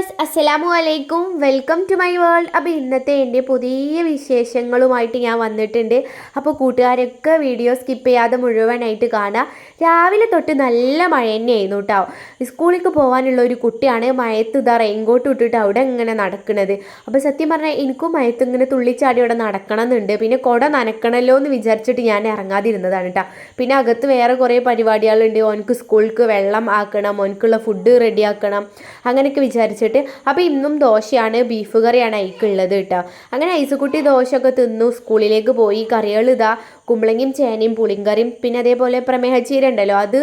Viewers അസ്സലാമു അലൈക്കും welcome to my world. അപ്പോൾ ഇന്നത്തെ എന്റെ പുതിയ വിശേഷങ്ങളുമായിട്ട് ഞാൻ വന്നിട്ടുണ്ട്. അപ്പോൾ കൂട്ടുകാരൊക്കെ വീഡിയോ സ്കിപ്പ് ചെയ്യാതെ മുഴുവനായിട്ട് കാണുക രാവിലെ തൊട്ട് നല്ല മഴ തന്നെയായിരുന്നു കേട്ടോ സ്കൂളിലേക്ക് പോകാനുള്ള ഒരു കുട്ടിയാണ് മയത്ത് ഇതാ റെയിൻകോട്ട് ഇട്ടിട്ട് അവിടെ ഇങ്ങനെ നടക്കുന്നത് അപ്പോൾ സത്യം പറഞ്ഞാൽ എനിക്കും മയത്ത് ഇങ്ങനെ തുള്ളിച്ചാടി അവിടെ നടക്കണം എന്നുണ്ട് പിന്നെ കുട നനക്കണല്ലോ എന്ന് വിചാരിച്ചിട്ട് ഞാൻ ഇറങ്ങാതിരുന്നതാണ് കേട്ടോ പിന്നെ അകത്ത് വേറെ കുറേ പരിപാടികളുണ്ട്. ഓനക്ക് സ്കൂളിലേക്ക് വെള്ളം ആക്കണം ഓനക്കുള്ള ഫുഡ് റെഡിയാക്കണം അങ്ങനെയൊക്കെ വിചാരിച്ചിട്ട് അപ്പോൾ ഇന്നും ദോശയാണ് ബീഫ് കറിയാണ് അയക്കുള്ളത് കേട്ടോ അങ്ങനെ ഐസുകുട്ടി ദോശയൊക്കെ തിന്നു സ്കൂളിലേക്ക് പോയി കറികൾ ഇതാ കുമ്പളങ്ങയും ചേനയും പുളിങ്കറിയും പിന്നെ അതേപോലെ പ്രമേഹച്ചീര ഉണ്ടല്ലോ അത്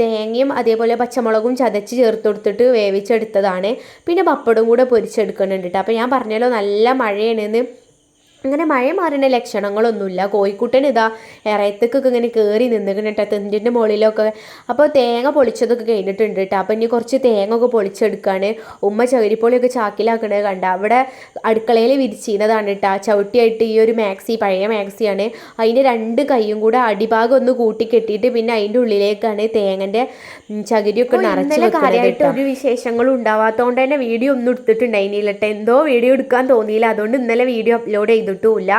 തേങ്ങയും അതേപോലെ പച്ചമുളകും ചതച്ച് ചേർത്ത് കൊടുത്തിട്ട് വേവിച്ചെടുത്തതാണ്. പിന്നെ പപ്പടും കൂടെ പൊരിച്ചെടുക്കുന്നുണ്ട് കേട്ടോ അപ്പോൾ ഞാൻ പറഞ്ഞല്ലോ നല്ല മഴയാണെന്ന്. അങ്ങനെ മഴ മാറുന്ന ലക്ഷണങ്ങളൊന്നുമില്ല. കോഴിക്കുട്ടൻ ഇതാ ഇറയത്തേക്കൊക്കെ ഇങ്ങനെ കയറി നിന്നിക്കണം കേട്ടോ തെന്തിന്റെ മുകളിലൊക്കെ. അപ്പോൾ തേങ്ങ പൊളിച്ചതൊക്കെ കഴിഞ്ഞിട്ടുണ്ട് കേട്ടോ. അപ്പോൾ ഇനി കുറച്ച് തേങ്ങ ഒക്കെ പൊളിച്ചെടുക്കുകയാണ് ഉമ്മ ചകിരിപ്പൊളിയൊക്കെ ചാക്കിലാക്കണത് കണ്ട? അവിടെ അടുക്കളയിൽ വിരിച്ചിരുന്നതാണ് കേട്ടോ. ചവിട്ടിയായിട്ട് ഈ ഒരു മാക്സി പഴയ മാക്സിയാണ്. അതിന്റെ രണ്ട് കൈയും കൂടെ അടിഭാഗം ഒന്ന് കൂട്ടി കെട്ടിയിട്ട് പിന്നെ അതിന്റെ ഉള്ളിലേക്കാണ് തേങ്ങന്റെ ചകിരിയൊക്കെ നിറച്ച് കാര്യമായിട്ട് ഒരു വിശേഷങ്ങളും ഉണ്ടാവാത്തതുകൊണ്ട് തന്നെ വീഡിയോ ഒന്നും എടുത്തിട്ടുണ്ടായിരുന്നില്ല കേട്ടോ. എന്തോ വീഡിയോ എടുക്കാൻ തോന്നിയില്ല. അതുകൊണ്ട് ഇന്നലെ വീഡിയോ അപ്ലോഡ് ചെയ്തിട്ടുമില്ല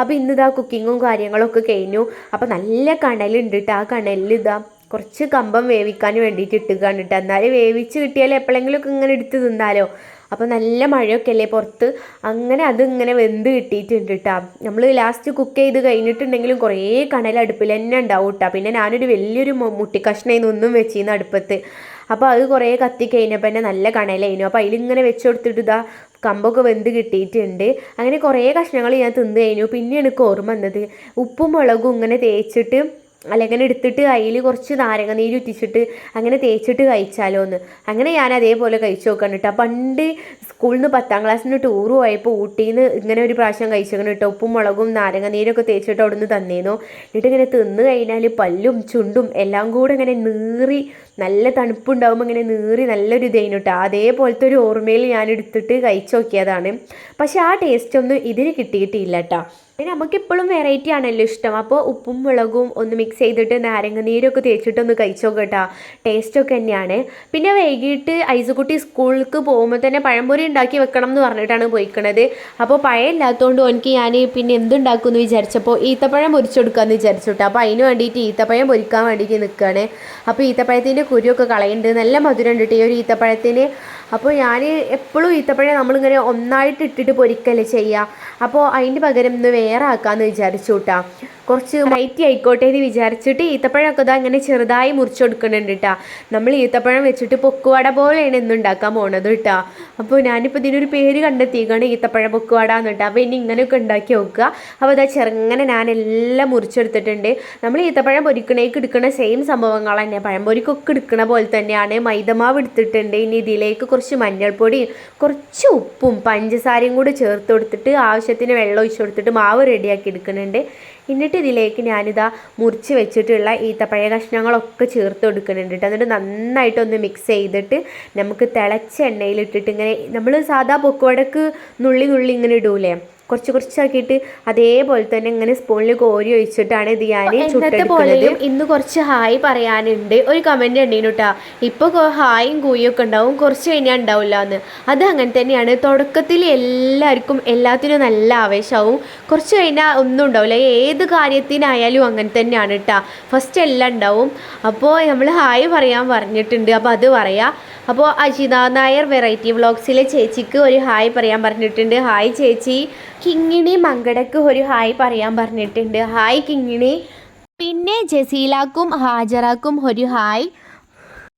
അപ്പോൾ ഇന്ന് ഇതാ കുക്കിങ്ങും കാര്യങ്ങളൊക്കെ കഴിഞ്ഞു. അപ്പോൾ നല്ല കണലുണ്ട് കേട്ടോ ആ കണലിൽ ഇതാ കുറച്ച് കമ്പം വേവിക്കാൻ വേണ്ടിയിട്ട് ഇട്ടുകയാണ് കേട്ടോ എന്നാലും വേവിച്ച് കിട്ടിയാൽ എപ്പോഴെങ്കിലുമൊക്കെ ഇങ്ങനെ എടുത്ത് തിന്നാലോ. അപ്പോൾ നല്ല മഴയൊക്കെ അല്ലേ പുറത്ത്. അങ്ങനെ അതിങ്ങനെ വെന്ത് കിട്ടിയിട്ടുണ്ട് കേട്ടോ നമ്മൾ ലാസ്റ്റ് കുക്ക് ചെയ്ത് കഴിഞ്ഞിട്ടുണ്ടെങ്കിലും കുറേ കണൽ അടുപ്പിൽ തന്നെ ഉണ്ടാവും കേട്ടോ പിന്നെ ഞാനൊരു വലിയൊരു മുട്ടിക്കഷ്ണയിൽ നിന്നും വെച്ചിരുന്നു അടുപ്പത്ത്. അപ്പോൾ അത് കുറേ കത്തി കഴിഞ്ഞപ്പോൾ തന്നെ നല്ല കണലായിരുന്നു അപ്പോൾ അതിലിങ്ങനെ വെച്ച് കൊടുത്തിട്ട് ഇതാ കമ്പൊക്കെ വെന്ത് കിട്ടിയിട്ടുണ്ട്. അങ്ങനെ കുറേ കഷ്ണങ്ങൾ ഞാൻ തിന്നു കഴിഞ്ഞു. പിന്നെ എനിക്ക് ഓർമ്മ വന്നത്. ഉപ്പും മുളകും ഇങ്ങനെ തേച്ചിട്ട് അല്ല ഇങ്ങനെ എടുത്തിട്ട് കയ്യിൽ കുറച്ച് നാരങ്ങ നീര് ഉറ്റിച്ചിട്ട് അങ്ങനെ തേച്ചിട്ട് കഴിച്ചാലോ എന്ന് അങ്ങനെ ഞാൻ അതേപോലെ കഴിച്ചു നോക്കാൻ കേട്ടോ പണ്ട് സ്കൂളിൽ നിന്ന് പത്താം ക്ലാസ്സിൽ നിന്ന് ടൂർ പോയപ്പോൾ ഊട്ടിയിൽ നിന്ന് ഇങ്ങനെ ഒരു പ്രാവശ്യം കഴിച്ചേക്കണം കേട്ടോ ഉപ്പും മുളകും നാരങ്ങ നീരൊക്കെ തേച്ചിട്ട് അവിടെ നിന്ന് തന്നേന്നു. എന്നിട്ട് ഇങ്ങനെ തിന്ന് കഴിഞ്ഞാൽ പല്ലും ചുണ്ടും എല്ലാം കൂടെ ഇങ്ങനെ നീറി നല്ല തണുപ്പുണ്ടാകുമ്പോൾ ഇങ്ങനെ നീറി നല്ലൊരു ഇതേനു കേട്ടോ അതേപോലത്തെ ഒരു ഓർമ്മയിൽ ഞാൻ എടുത്തിട്ട് കഴിച്ചു നോക്കിയതാണ്. പക്ഷെ ആ ടേസ്റ്റ് ഒന്നും ഇതിന് കിട്ടിയിട്ടില്ല കേട്ടോ പിന്നെ നമുക്കിപ്പോഴും വെറൈറ്റി ആണല്ലോ ഇഷ്ടം. അപ്പോൾ ഉപ്പും മുളകും ഒന്ന് മിക്സ് ചെയ്തിട്ട് നാരങ്ങ നീരൊക്കെ തേച്ചിട്ട് ഒന്ന് കേട്ടോ ടേസ്റ്റൊക്കെ തന്നെയാണ്. പിന്നെ വൈകിട്ട് ഐസുകുട്ടി സ്കൂളിലേക്ക് പോകുമ്പോൾ തന്നെ പഴംപൊരി ഉണ്ടാക്കി വെക്കണം എന്ന് പറഞ്ഞിട്ടാണ് പോയിക്കണത്. അപ്പോൾ പഴം ഇല്ലാത്തതുകൊണ്ട് എനിക്ക് ഞാൻ പിന്നെ എന്തുണ്ടാക്കും എന്ന് വിചാരിച്ചപ്പോൾ ഈത്തപ്പഴം പൊരിച്ചെടുക്കാമെന്ന് വിചാരിച്ചു കേട്ടോ അപ്പോൾ അതിന് വേണ്ടിയിട്ട് ഈത്തപ്പഴം പൊരിക്കാൻ വേണ്ടിയിട്ട് നിൽക്കുകയാണ് അപ്പോൾ ഈത്തപ്പഴത്തിന്റെ കുരുവൊക്കെ കളയുന്നുണ്ട് നല്ല മധുരം ഉണ്ട് ഈ ഒരു ഈത്തപ്പഴത്തിന് അപ്പോൾ ഞാൻ എപ്പോഴും ഈത്തപ്പഴം നമ്മളിങ്ങനെ ഒന്നായിട്ട് ഇട്ടിട്ട് പൊരിക്കല്ലേ ചെയ്യുക. അപ്പോൾ അതിന്റെ പകരം ഇന്ന് വേറെ ആക്കാമെന്ന് വിചാരിച്ചു കേട്ടോ. കുറച്ച് വെറൈറ്റി ആയിക്കോട്ടെ എന്ന് വിചാരിച്ചിട്ട് ഈത്തപ്പഴമൊക്കെ ഇതാ ഇങ്ങനെ ചെറുതായി മുറിച്ചെടുക്കുന്നുണ്ട് കേട്ടോ നമ്മൾ ഈത്തപ്പഴം വെച്ചിട്ട് പൊക്കുവാട പോലെയാണ് ഇന്ന് ഉണ്ടാക്കാൻ പോണത് കേട്ടോ അപ്പോൾ ഞാനിപ്പോൾ ഇതിനൊരു പേര് കണ്ടെത്തിയേക്കാണ് ഈത്തപ്പഴ പൊക്കുവാട എന്ന് കേട്ടോ അപ്പോൾ ഇനി ഇങ്ങനെയൊക്കെ ഉണ്ടാക്കി നോക്കുക. അപ്പോൾ ഇതാ ചെറുങ്ങനെ ഞാൻ എല്ലാം മുറിച്ചെടുത്തിട്ടുണ്ട്. നമ്മൾ ഈത്തപ്പഴം പൊരിക്കണേക്ക് എടുക്കുന്ന സെയിം സംഭവങ്ങൾ തന്നെ. പഴംപൊരിക്കൊക്കെ എടുക്കണ പോലെ തന്നെയാണ്. മൈദമാവ് എടുത്തിട്ടുണ്ട്. ഇനി ഇതിലേക്ക് കുറച്ച് മഞ്ഞൾപ്പൊടി കുറച്ച് ഉപ്പും പഞ്ചസാരയും കൂടി ചേർത്ത് കൊടുത്തിട്ട് ആവശ്യത്തിന് വെള്ളം ഒഴിച്ച് കൊടുത്തിട്ട് മാവ് റെഡിയാക്കി എടുക്കുന്നുണ്ട്. എന്നിട്ട് ഇതിലേക്ക് ഞാനിതാ മുറിച്ച് വെച്ചിട്ടുള്ള ഈത്തപ്പഴ കഷ്ണങ്ങളൊക്കെ ചേർത്ത് കൊടുക്കുന്നുണ്ട് കേട്ടോ എന്നിട്ട് നന്നായിട്ടൊന്ന് മിക്സ് ചെയ്തിട്ട് നമുക്ക് തിളച്ച എണ്ണയിലിട്ടിട്ട് ഇങ്ങനെ നമ്മൾ സാധാ പൊക്കുവടക്ക് നുള്ളി നുള്ളി ഇങ്ങനെ ഇടൂലേ? കുറച്ച് കുറച്ചാക്കിയിട്ട് അതേപോലെ തന്നെ ഇങ്ങനെ സ്പൂണിൽ കോരി ഒഴിച്ചിട്ടാണ് ഇത് ഞാൻ പോലെയും ഇന്ന് കുറച്ച് ഹായ് പറയാനുണ്ട്. ഒരു കമന്റ് ഉണ്ടെങ്കിൽ കേട്ടോ ഇപ്പോൾ ഹായും കൂയൊക്കെ ഉണ്ടാവും. കുറച്ച് കഴിഞ്ഞാൽ ഉണ്ടാവില്ല എന്ന് അത് അങ്ങനെ തന്നെയാണ്. തുടക്കത്തിൽ എല്ലാവർക്കും എല്ലാത്തിനും നല്ല ആവേശമാവും കുറച്ച് കഴിഞ്ഞാൽ ഒന്നും ഉണ്ടാവില്ല. ഏത് കാര്യത്തിനായാലും അങ്ങനെ തന്നെയാണ് കേട്ടോ ഫസ്റ്റ് എല്ലാം ഉണ്ടാവും. അപ്പോൾ നമ്മൾ ഹായ് പറയാൻ പറഞ്ഞിട്ടുണ്ട്. അപ്പോൾ അത് പറയാം. അപ്പോൾ അജിത നായർ വെറൈറ്റി വ്ളോഗ്സിലെ ചേച്ചിക്ക് ഒരു ഹായ് പറയാൻ പറഞ്ഞിട്ടുണ്ട്. ഹായ് ചേച്ചി. കിങ്ങിണി മങ്കടക്ക് ഒരു ഹായ് പറയാൻ പറഞ്ഞിട്ടുണ്ട്. ഹായ് കിങ്ങിണി. പിന്നെ ജസീലാക്കും ഹാജറാക്കും ഒരു ഹായ്.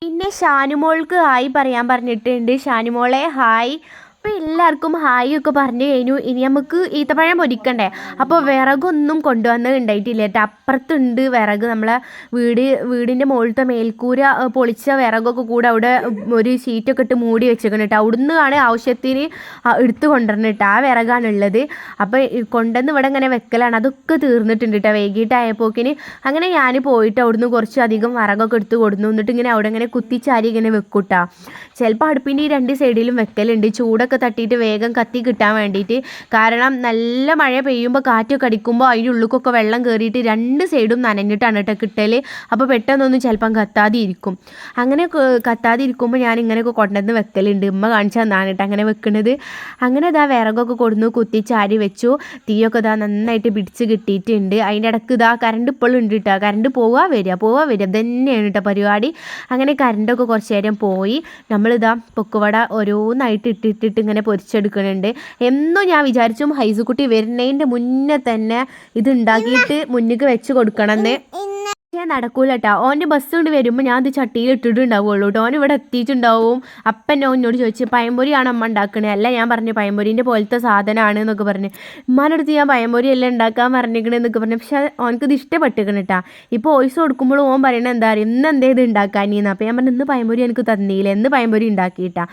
പിന്നെ ഷാനുമോൾക്ക് ഹായ് പറയാൻ പറഞ്ഞിട്ടുണ്ട്. ഷാനുമോളെ ഹായ്. അപ്പോൾ എല്ലാവർക്കും ഹായ് ഒക്കെ പറഞ്ഞു കഴിഞ്ഞു. ഇനി നമുക്ക് ഈത്തപ്പഴം പൊരിക്കണ്ടേ. അപ്പോൾ വിറകൊന്നും കൊണ്ടുവന്ന് ഉണ്ടായിട്ടില്ല കേട്ടോ. അപ്പുറത്തുണ്ട് വിറക്. നമ്മളെ വീട് വീടിന്റെ മുകളിലത്തെ മേൽക്കൂര പൊളിച്ച വിറകൊക്കെ കൂടെ അവിടെ ഒരു ഷീറ്റൊക്കെ ഇട്ട് മൂടി വെച്ചേക്കണം കേട്ടോ. അവിടുന്ന് ആണ് ആവശ്യത്തിന് എടുത്തു കൊണ്ടുവരണം കേട്ടോ. ആ വിറകാണുള്ളത് അപ്പോൾ കൊണ്ടുവന്ന് ഇവിടെ ഇങ്ങനെ വെക്കലാണ്. അതൊക്കെ തീർന്നിട്ടുണ്ട് കേട്ടോ. വൈകിട്ടായപ്പോക്കിന് അങ്ങനെ ഞാൻ പോയിട്ട് അവിടുന്ന് കുറച്ചധികം വിറകൊക്കെ എടുത്ത് കൊടുന്നു. എന്നിട്ട് ഇങ്ങനെ അവിടെ ഇങ്ങനെ കുത്തിച്ചാരി ഇങ്ങനെ വെക്കൂട്ടാ ചിലപ്പോൾ അടുപ്പിന്റെ ഈ രണ്ട് സൈഡിലും വെക്കലുണ്ട്. ചൂടൊക്കെ ചിരട്ടകളൊക്കെ തട്ടിയിട്ട് വേഗം കത്തി കിട്ടാൻ വേണ്ടിയിട്ട്. കാരണം നല്ല മഴ പെയ്യുമ്പോൾ കാറ്റൊക്കെ അടിക്കുമ്പോൾ അതിന്റെ ഉള്ളിലേക്കൊക്കെ വെള്ളം കയറിയിട്ട് രണ്ട് സൈഡും നനഞ്ഞിട്ടാണ് കേട്ടോ കിട്ടൽ അപ്പോൾ പെട്ടെന്നൊന്നും ചിലപ്പം കത്താതെ ഇരിക്കും അങ്ങനെ കത്താതെ ഇരിക്കുമ്പോൾ ഞാൻ ഇങ്ങനെയൊക്കെ കൊണ്ടുവന്ന് വെക്കലുണ്ട്. ഉമ്മ കാണിച്ചു തന്നാണ് കേട്ടോ അങ്ങനെ വെക്കുന്നത് അങ്ങനെ ഇതാ വിറകൊക്കെ കൊടുന്നു കുത്തി ചാരി വെച്ചു. തീയൊക്കെ ഇതാ നന്നായിട്ട് പിടിച്ച് കിട്ടിയിട്ടുണ്ട്. അതിന്റെ ഇടയ്ക്ക് ഇതാ കറണ്ട് ഇപ്പോഴും ഉണ്ട് കേട്ടോ. കറണ്ട് പോവാ വരിക പോവാ വരിക. തന്നെയാണ് കേട്ടോ പരിപാടി. അങ്ങനെ കറണ്ടൊക്കെ കുറച്ച് നേരം പോയി. നമ്മളിതാ പൊക്കുവട ഓരോന്നായിട്ട് ഇട്ടിട്ടിട്ട് ഇങ്ങനെ പൊരിച്ചെടുക്കുന്നുണ്ട് എന്നും ഞാൻ വിചാരിച്ചു ഹൈസുകുട്ടി വരുന്നതിന്റെ മുന്നേ തന്നെ ഇത് ഉണ്ടാക്കിയിട്ട് മുന്നിക്ക് വെച്ച് കൊടുക്കണമെന്ന്. പക്ഷേ നടക്കൂല കേട്ടോ ഓന്റെ ബസ് കൊണ്ട് വരുമ്പോൾ ഞാൻ അത് ചട്ടിയിൽ ഇട്ടിട്ടുണ്ടാവുള്ളൂ കേട്ടോ ഓൻ ഇവിടെ എത്തിയിട്ടുണ്ടാവും. അപ്പം എന്നെ എന്നോട് ചോദിച്ചു പയംപൊരിയാണ് അമ്മ ഉണ്ടാക്കണേ? അല്ല ഞാൻ പറഞ്ഞു പയംപൊരീന്റെ പോലത്തെ സാധനമാണ് എന്നൊക്കെ പറഞ്ഞ്. ഉമ്മാനടുത്ത് ഞാൻ പയംപൊരി എല്ലാം ഉണ്ടാക്കാൻ പറഞ്ഞിരിക്കണേ എന്നൊക്കെ പറഞ്ഞു. പക്ഷെ ഓനക്ക് ഇത് ഇഷ്ടപ്പെട്ടിരിക്കണം കേട്ടോ ഇപ്പോൾ ഓയിസ് കൊടുക്കുമ്പോൾ ഓൻ പറയണത് എന്താ പറയുക ഇന്ന് എന്തേ ഇത് ഉണ്ടാക്കാനീന്ന് അപ്പോൾ ഞാൻ പറഞ്ഞു ഇന്ന് പയംപൊരി എനിക്ക് തന്നില്ല. എന്ന് പയംപൊരി ഉണ്ടാക്കിയിട്ടാ.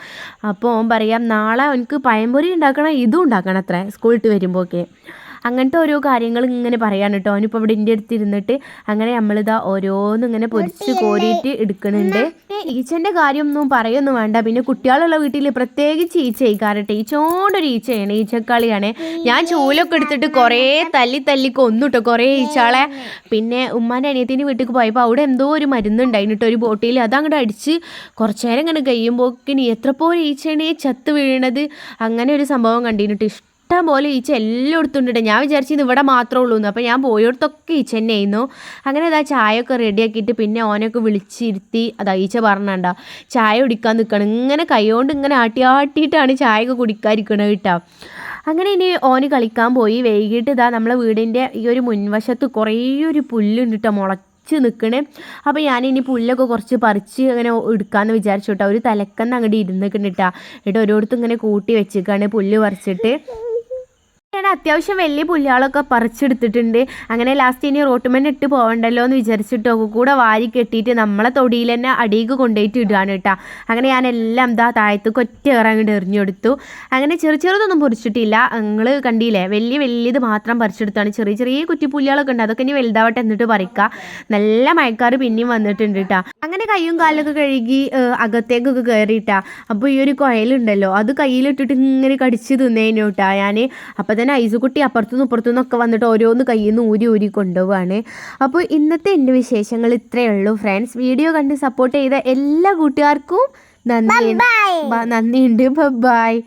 അപ്പോൾ ഓൻ പറയാം നാളെ എനിക്ക് പയംപൊരി ഉണ്ടാക്കണം ഇതും ഉണ്ടാക്കണം അത്ര സ്കൂളിട്ട് വരുമ്പോഴൊക്കെ അങ്ങനത്തെ ഓരോ കാര്യങ്ങൾ ഇങ്ങനെ പറയാണ് കേട്ടോ. അവനിപ്പോൾ ഇവിടെ എന്റെ അടുത്ത് ഇരുന്നിട്ട് അങ്ങനെ നമ്മളിതാ ഓരോന്നും ഇങ്ങനെ പൊരിച്ച് കോരിയിട്ട് എടുക്കുന്നുണ്ട്. ഈച്ചന്റെ കാര്യമൊന്നും പറയൊന്നും വേണ്ട. പിന്നെ കുട്ടികളുള്ള വീട്ടിൽ പ്രത്യേകിച്ച് ഈച്ച ഈക്കാറട്ടെ ഈച്ചോണ്ടൊരു ഈച്ചയാണ് ഈച്ചക്കളിയാണ്. ഞാൻ ചൂലൊക്കെ എടുത്തിട്ട് കുറേ തല്ലി തല്ലി കൊന്നുട്ടോ കുറേ ഈച്ചകളെ. പിന്നെ ഉമ്മാന്റെ അനിയത്തിന്റെ വീട്ടിൽ പോയപ്പോൾ അവിടെ എന്തോ ഒരു മരുന്നുണ്ടായിരുന്നു കേട്ടോ ഒരു ബോട്ടിൽ അതങ്ങോട്ട് അടിച്ച് കുറച്ച് നേരം ഇങ്ങനെ കഴിയുമ്പോക്കിനി എത്ര പോലെ ഈച്ചയാണ് ചത്ത് വീഴണത് അങ്ങനെ ഒരു സംഭവം കണ്ടിട്ട് ഇഷ്ടം പോലെ ഈച്ച എല്ലായിടത്തും ഉണ്ട് ഞാൻ വിചാരിച്ചത് ഇവിടെ മാത്രമേ ഉള്ളൂ അപ്പോൾ ഞാൻ പോയിടത്തൊക്കെ ഈച്ച തന്നെ ആയിരുന്നു. അങ്ങനെ അതാ ചായ ഒക്കെ റെഡിയാക്കിയിട്ട് പിന്നെ ഓനൊക്കെ വിളിച്ചിരുത്തി. അതാ ഈച്ച പറഞ്ഞണ്ട ചായ കുടിക്കാൻ നിൽക്കണം. ഇങ്ങനെ കൈകൊണ്ട് ഇങ്ങനെ ആട്ടി ആട്ടിയിട്ടാണ് ചായ ഒക്കെ കുടിക്കാതിരിക്കണത് കേട്ടോ. അങ്ങനെ ഇനി ഓന് കളിക്കാൻ പോയി. വൈകിട്ട് ഇതാ നമ്മളെ വീടിന്റെ ഈ ഒരു മുൻവശത്ത് കുറേ ഒരു പുല്ലുണ്ട് കേട്ടോ മുളച്ച് നിൽക്കണേ അപ്പോൾ ഞാനിനി പുല്ലൊക്കെ കുറച്ച് പറിച്ച് അങ്ങനെ എടുക്കാമെന്ന് വിചാരിച്ചു കേട്ടോ. ഒരു തലക്കന്ന് അങ്ങോട്ട് ഇരുന്നിട്ടുണ്ട് കേട്ടോ. എന്നിട്ട് ഓരോരുത്തും ഇങ്ങനെ കൂട്ടി വെച്ചേക്കാണ് പുല്ല് പറിച്ചിട്ട്. ഞാൻ അത്യാവശ്യം വലിയ പുല്ലുകളൊക്കെ പറിച്ചെടുത്തിട്ടുണ്ട്. അങ്ങനെ ലാസ്റ്റ് ഇനി റോട്ടുമേൻ ഇട്ട് പോകണ്ടല്ലോ എന്ന് വിചാരിച്ചിട്ടോ കൂടെ വാരി കെട്ടിയിട്ട് നമ്മളെ തൊടിയിൽ തന്നെ അടിയിക്ക് കൊണ്ടുപോയിട്ട് ഇടുകയാണ് കേട്ടോ. അങ്ങനെ ഞാൻ എല്ലാം എന്താ താഴത്തേക്ക് ഒറ്റ ഇറങ്ങിട്ട് എറിഞ്ഞെടുത്തു അങ്ങനെ ചെറിയ ചെറുതൊന്നും പൊറിച്ചിട്ടില്ല. നിങ്ങൾ കണ്ടില്ലേ? വലിയ വലിയത് മാത്രം പറിച്ചെടുത്താണ്. ചെറിയ ചെറിയ കുറ്റി പുല്ലുകളൊക്കെ ഉണ്ട്. അതൊക്കെ ഇനി വലുതാവട്ടെ എന്നിട്ട് പറിക്കുക നല്ല മഴക്കാർ പിന്നെയും വന്നിട്ടുണ്ട് കേട്ടോ. അങ്ങനെ കയ്യും കാലൊക്കെ കഴുകി അകത്തേക്കൊക്കെ കയറിയിട്ടാ അപ്പോൾ ഈ ഒരു കുഴലുണ്ടല്ലോ അത് കയ്യിലിട്ടിട്ട് ഇങ്ങനെ കടിച്ചു തിന്നേനു കേട്ടാ ഞാൻ അപ്പോൾ തന്നെ ഐസുകുട്ടി അപ്പുറത്തുനിന്ന് ഇപ്പുറത്തുനിന്നൊക്കെ വന്നിട്ട് ഓരോന്ന് കയ്യിൽ നിന്ന് ഊരി ഊരി കൊണ്ടുപോവാണ്. അപ്പോൾ ഇന്നത്തെ എന്റെ വിശേഷങ്ങൾ ഇത്രയേ ഉള്ളൂ ഫ്രണ്ട്സ്. വീഡിയോ കണ്ട് സപ്പോർട്ട് ചെയ്ത എല്ലാ കൂട്ടുകാർക്കും നന്ദി. നന്ദിയുണ്ട്. ബൈ.